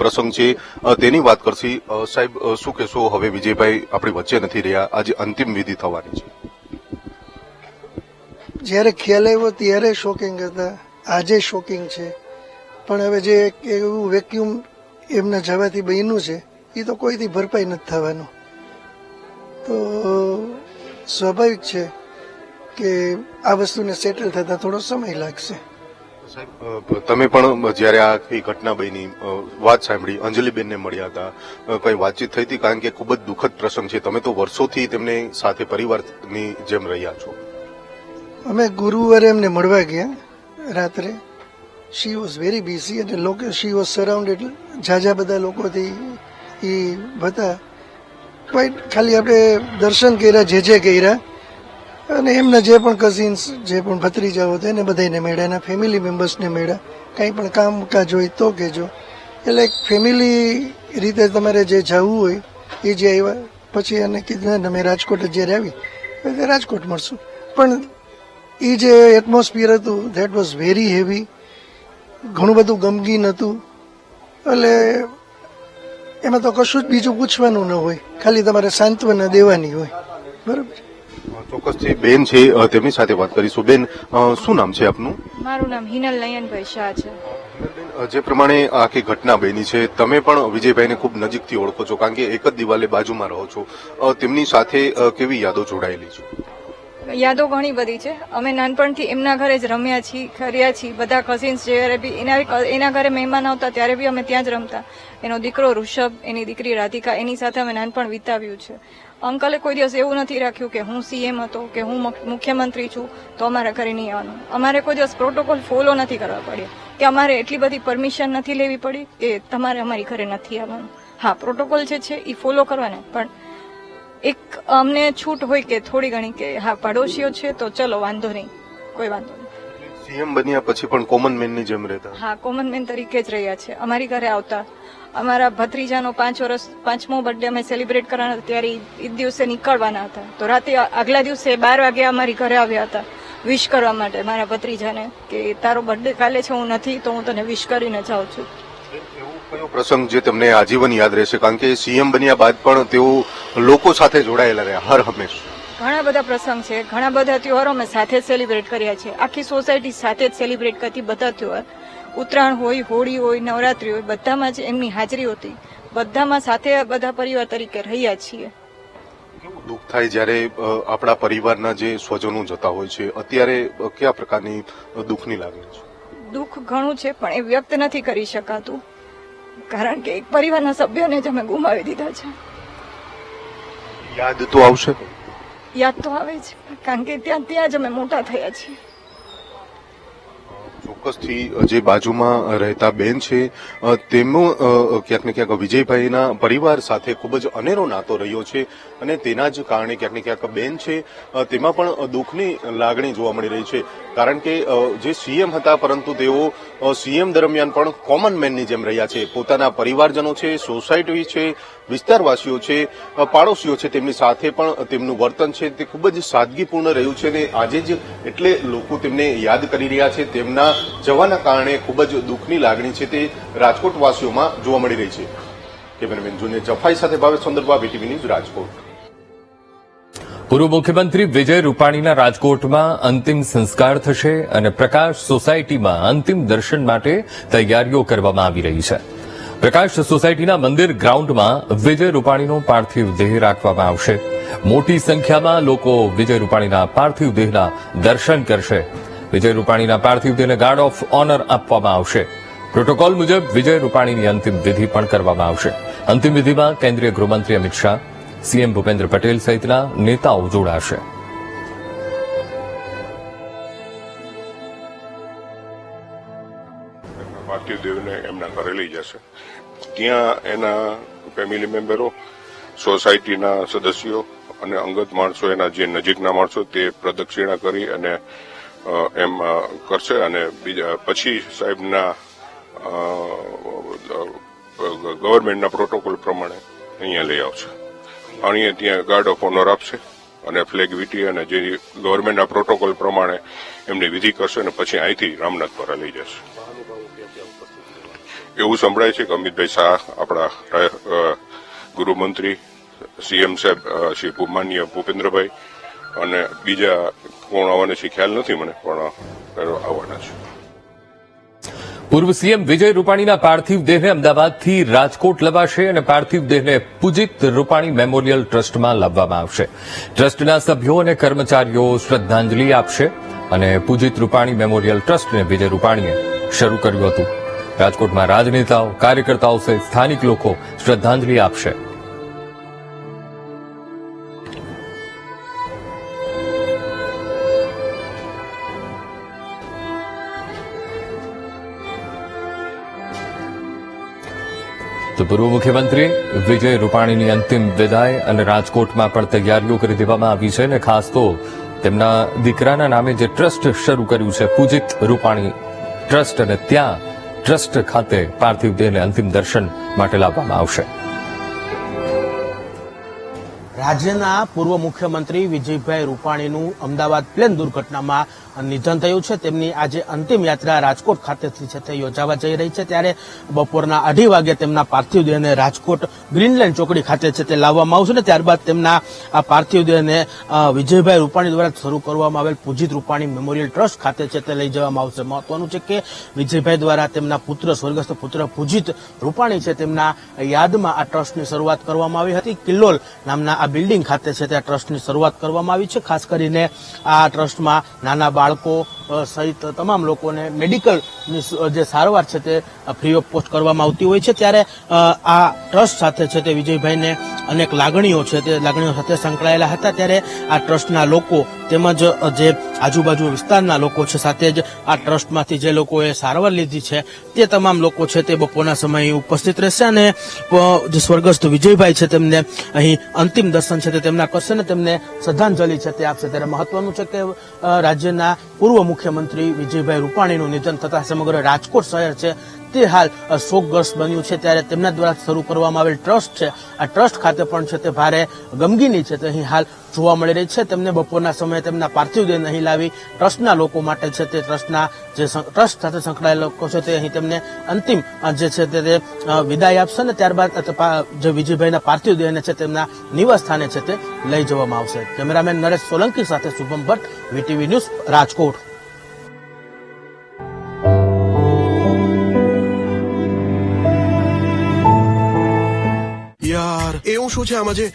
પ્રસંગ છે. તેની વાત કરશી. સાહેબ શું કહેશો? હવે વિજયભાઈ આપણી વચ્ચે નથી રહ્યા. આજે અંતિમ વિધિ થવાની છે. જ્યારે ખ્યાલ આવ્યો ત્યારે શોકિંગ હતા. આજે શોકિંગ છે. પણ હવે જે એક એવું વેક્યુમ એમના જવાથી બન્યું છે, એ તો કોઈથી ભરપાઈ નથી થવાનું. તો, સ્વાભાવિક છે કે આ વસ્તુને સેટલ થતા થોડો સમય લાગશે. સાહેબ તમે પણ જ્યારે આ ઘટના બની વાત સાંભળી, અંજલિબેનને મળ્યા હતા કઈ વાતચીત થઈ હતી? કારણ કે ખૂબ જ દુઃખદ પ્રસંગ છે. તમે તો વર્ષોથી તેમને સાથે પરિવારની જેમ રહ્યા છો. અમે ગુરુવારે એમને મળવા ગયા, રાત્રે. શી વોઝ વેરી બિઝી અને લોકો શી વોઝ સરાઉન્ડેડ ઝાઝા બધા લોકોથી એ હતા. ક્વાઇટ ખાલી આપણે દર્શન કર્યા, જે જે કર્યા. અને એમના જે પણ કઝિન્સ જે પણ ભત્રીજાઓ હતા એને બધાને મળ્યા એના ફેમિલી મેમ્બર્સને મળ્યા, કંઈ પણ કામકાજ હોય તો કહેજો. એટલે એક ફેમિલી રીતે તમારે જે જવું હોય, એ જે આવ્યા, પછી એને કીધું અમે રાજકોટ જ્યારે આવી રાજકોટ મળશું. પણ એ જે એટમોસ્ફિયર હતું ધેટ વોઝ વેરી હેવી ઘણું બધું ગમગીન હતું. એટલે એમાં તો કશું જ બીજું પૂછવાનું ન હોય. ખાલી તમારે સાંત્વના દેવાની હોય. બરાબર? અ, ચોક્કસથી બેન છે તેમની સાથે વાત કરીશું. બેન શું નામ છે આપનું? મારું નામ હિનલ નયનભાઈ શાહ છે. જે પ્રમાણે આખી ઘટના બની છે તમે પણ વિજયભાઈને ખૂબ નજીકથી ઓળખો છો કારણ કે એક જ દિવાલે બાજુમાં રહો છો. તેમની સાથે કેવી યાદો જોડાયેલી છે? યાદો ઘણી બધી છે. અમે નાનપણથી એમના ઘરે જ રમ્યા છીએ ખર્યા છીએ. બધા કઝિન્સ જ્યારે બી એના એના ઘરે મહેમાન આવતા ત્યારે બી અમે ત્યાં જ રમતા. એનો દીકરો ઋષભ, એની દીકરી રાધિકા, એની સાથે અમે નાનપણ વિતાવ્યું છે. અંકલે કોઈ દિવસ એવું નથી રાખ્યું કે હું સીએમ હતો, કે હું મુખ્યમંત્રી છું, તો અમારા ઘરે નહીં આવવાનું. અમારે કોઈ દિવસ પ્રોટોકોલ ફોલો નથી કરવા પડ્યા. કે અમારે એટલી બધી પરમિશન નથી લેવી પડી કે તમારે અમારી ઘરે નથી આવવાનું. હા પ્રોટોકોલ જે છે એ ફોલો કરવાના, પણ એક અમને છૂટ હોય કે થોડી ઘણી કે હા પડોશીઓ છે તો ચલો વાંધો નહીં. કોઈ વાંધો નહીં. સીએમ બન્યા પછી પણ કોમન મેનની જેમ રહેતા? હા કોમન મેન તરીકે જ રહ્યા છે. અમારી ઘરે આવતા. અમારા ભત્રીજાનો પાંચ વર્ષ પાંચમો બર્થડે અમે સેલિબ્રેટ કરવાના ત્યારે એ દિવસે નીકળવાના હતા. તો રાતે આગલા દિવસે બાર વાગે અમારી ઘરે આવ્યા હતા વિશ કરવા માટે. મારા ભત્રીજાને કે તારો બર્થડે કાલે છે હું નથી તો હું તને વિશ કરીને જાઉં છું. એવો કયો પ્રસંગ જે તમને આજીવન યાદ રહેશે? કારણ કે સીએમ બન્યા બાદ પણ તેઓ લોકો સાથે જોડાયેલા રહ્યા હર હંમેશ. ઘણા બધા પ્રસંગ છે ઘણા બધા તહેવારો અમે સાથે જ સેલિબ્રેટ કર્યા છે. આખી સોસાયટી સાથે જ સેલિબ્રેટ કરતી બધા તહેવાર. ઉત્તરાયણ હોય હોળી હોય નવરાત્રી હોય બધામાં જ એમની હાજરી હતી. બધામાં સાથે બધા પરિવાર તરીકે રહ્યા છીએ. દુઃખ થાય જ્યારે આપણા પરિવારના જે સ્વજનો જતા હોય છે? અત્યારે કયા પ્રકારની દુઃખની લાગણી છે? દુઃખ ઘણું છે પણ એ વ્યક્ત નથી કરી શકાતું. કારણ કે એક પરિવારના સભ્યોને જ અમે ગુમાવી દીધા છે. યાદ તો આવશે. યાદ તો આવે છે કારણ કે ત્યાં ત્યાં જ અમે મોટા થયા છીએ. ચોક્કસથી જે બાજુમાં રહેતા બેન છે તેમનો ક્યાંક ને ક્યાંક વિજયભાઈના પરિવાર સાથે ખૂબ જ અનેરો નાતો રહ્યો છે અને તેના જ કારણે ક્યાંક ને ક્યાંક બેન છે તેમાં પણ દુઃખની લાગણી જોવા મળી રહી છે. કારણ કે જે સીએમ હતા પરંતુ તેઓ સીએમ દરમિયાન પણ કોમન મેનની જેમ રહ્યા છે. પોતાના પરિવારજનો છે સોસાયટી છે વિસ્તારવાસીઓ છે પાડોશીઓ છે તેમની સાથે પણ તેમનું વર્તન છે, તે ખૂબ જ સાદગીપૂર્ણ રહ્યું છે અને આજે જ એટલે લોકો તેમને યાદ કરી રહ્યા છે. તેમના જવાના કારણે ખૂબ જ દુઃખની લાગણી છે તે રાજકોટવાસીઓમાં જોવા મળી રહી છે. કેમેરામેન જુનિયર જફાઈ સાથે ભાવેશ ચંદ્રબા બીટીવી ન્યૂઝ રાજકોટ. પૂર્વ મુખ્યમંત્રી વિજય રૂપાણીના રાજકોટમાં અંતિમ સંસ્કાર થશે અને પ્રકાશ સોસાયટીમાં અંતિમ દર્શન માટે તૈયારીઓ કરવામાં આવી રહી છે. પ્રકાશ સોસાયટીના મંદિર ગ્રાઉન્ડમાં વિજય રૂપાણીનો પાર્થિવ દેહ રાખવામાં આવશે. મોટી સંખ્યામાં લોકો વિજય રૂપાણીના પાર્થિવ દેહના દર્શન કરશે. વિજય રૂપાણીના પાર્થિવ દેહને ગાર્ડ ઓફ ઓનર આપવામાં આવશે. પ્રોટોકોલ મુજબ વિજય રૂપાણીની અંતિમ વિધિ પણ કરવામાં આવશે. અંતિમ વિધિમાં કેન્દ્રીય ગૃહમંત્રી અમિત શાહ, સીએમ ભૂપેન્દ્ર પટેલ સહિતના નેતાઓ જોડાશે. એમના પાર્થિવ દેવને એમના ઘરે લઈ જશે. ત્યાં એના ફેમિલી મેમ્બરો સોસાયટીના સદસ્યો અને અંગત માણસો, એના જે નજીકના માણસો તે પ્રદક્ષિણા કરી અને એમ કરશે અને બીજા, પછી સાહેબના ગવર્મેન્ટના પ્રોટોકોલ પ્રમાણે અહીંયા લઈ આવશે. અહીંયા ત્યાં ગાર્ડ ઓફ ઓનર આપશે અને ફ્લેગ વીટી અને જે ગવર્મેન્ટના પ્રોટોકોલ પ્રમાણે એમની વિધિ કરશે અને પછી અહીંથી રામનાથપુરા લઈ જશે. એવું સંભળાય છે કે અમિતભાઈ શાહ, આપણા ગૃહમંત્રી સીએમ સાહેબ શ્રી માન્ય ભૂપેન્દ્રભાઈ અને બીજા કોણ આવવાના છે, ખ્યાલ નથી મને, પણ આવવાના છે. પૂર્વ સીએમ વિજય રૂપાણીના પાર્થિવ દેહને અમદાવાદથી રાજકોટ લવાશે અને પાર્થિવ દેહને પૂજિત રૂપાણી મેમોરિયલ ટ્રસ્ટમાં લાવવામાં આવશે. ટ્રસ્ટના સભ્યો અને કર્મચારીઓ શ્રદ્ધાંજલિ આપશે અને પૂજિત રૂપાણી મેમોરિયલ ટ્રસ્ટને વિજય રૂપાણીએ શરૂ કર્યું હતું. રાજકોટમાં રાજનેતાઓ, કાર્યકર્તાઓ સહિત સ્થાનિક લોકો શ્રદ્ધાંજલિ આપશે. તો પૂર્વ મુખ્યમંત્રી વિજય રૂપાણીની અંતિમ વિદાય અને રાજકોટમાં પણ તૈયારીઓ કરી દેવામાં આવી છે અને ખાસ તો તેમના દીકરાના નામે જે ટ્રસ્ટ શરૂ કર્યું છે, પૂજિત રૂપાણી ટ્રસ્ટ અને ત્યાં ટ્રસ્ટ ખાતે પાર્થિવ દેહને અંતિમ દર્શન માટે લાવવામાં આવશે. રાજ્યના પૂર્વ મુખ્યમંત્રી વિજયભાઈ રૂપાણીનું અમદાવાદ પ્લેન દુર્ઘટનામાં નિધન થયું છે. તેમની આજે અંતિમ યાત્રા રાજકોટ ખાતેથી છે તે યોજાવા જઈ રહી છે. ત્યારે બપોરના અઢી વાગે તેમના પાર્થિવ દેહને રાજકોટ ગ્રીનલેન્ડ ચોકડી ખાતે છે તે લાવવામાં આવશે ને ત્યારબાદ તેમના આ પાર્થિવ દેહને વિજયભાઈ રૂપાણી દ્વારા શરૂ કરવામાં આવેલ પૂજિત રૂપાણી મેમોરિયલ ટ્રસ્ટ ખાતે છે તે લઈ જવામાં આવશે. મહત્વનું છે કે વિજયભાઈ દ્વારા તેમના પુત્ર, સ્વર્ગસ્થ પુત્ર પૂજિત રૂપાણી છે તેમના યાદમાં આ ટ્રસ્ટની શરૂઆત કરવામાં આવી હતી. કિલ્લોલ નામના બિલ્ડિંગ ખાતે છે તે ટ્રસ્ટની શરૂઆત કરવામાં આવી છે. ખાસ કરીને આ ટ્રસ્ટમાં નાના બાળકો સહિત તમામ લોકોને મેડિકલ જે સારવાર છે તે ફ્રી ઓફ કોસ્ટ કરવામાં આવતી હોય છે. ત્યારે આ ટ્રસ્ટ સાથે છે તે વિજયભાઈને અનેક લાગણીઓ છે તે લાગણીઓ સાથે સંકળાયેલા હતા. ત્યારે આ ટ્રસ્ટના લોકો તેમજ જે આજુબાજુ વિસ્તારના લોકો છે સાથે જ આ ટ્રસ્ટમાંથી જે લોકોએ સારવાર લીધી છે તે તમામ લોકો છે તે બપોરના સમયે ઉપસ્થિત રહેશે અને જે સ્વર્ગસ્થ વિજયભાઈ છે તેમને અહીં અંતિમ દર્શન છે તે તેમના કરશે ને તેમને શ્રદ્ધાંજલિ છે તે આપશે. ત્યારે મહત્વનું છે કે રાજ્યના પૂર્વ મુખ્યમંત્રી વિજયભાઈ રૂપાણીનું નિધન થતા સમગ્ર રાજકોટ શહેર છે તે હાલ શોકગ્રસ્ત બન્યું છે. ત્યારે તેમના દ્વારા શરૂ કરવામાં આવેલ ટ્રસ્ટ છે. આ ટ્રસ્ટ ખાતે પણ છે તે ભારે ગમગીની છે. તે અહીં હાલ જોવા મળી રહી છે. તેમને બપોરના સમયે તેમના પાર્થિવ દેહ નહીં લાવી ટ્રસ્ટના લોકો માટે છે તે ટ્રસ્ટના જે ટ્રસ્ટ સાથે સંકળાયેલા લોકો છે તે અહીં તેમને અંતિમ જે છે તે વિદાય આપશે ને ત્યારબાદ જે વિજયભાઈના પાર્થિવ દેહને છે તેમના નિવાસ સ્થાને છે તે લઈ જવામાં આવશે. કેમેરામેન નરેશ સોલંકી સાથે શુભમ ભટ્ટ, વીટીવી ન્યૂઝ રાજકોટ. યાર એવું શું છે આમાં જે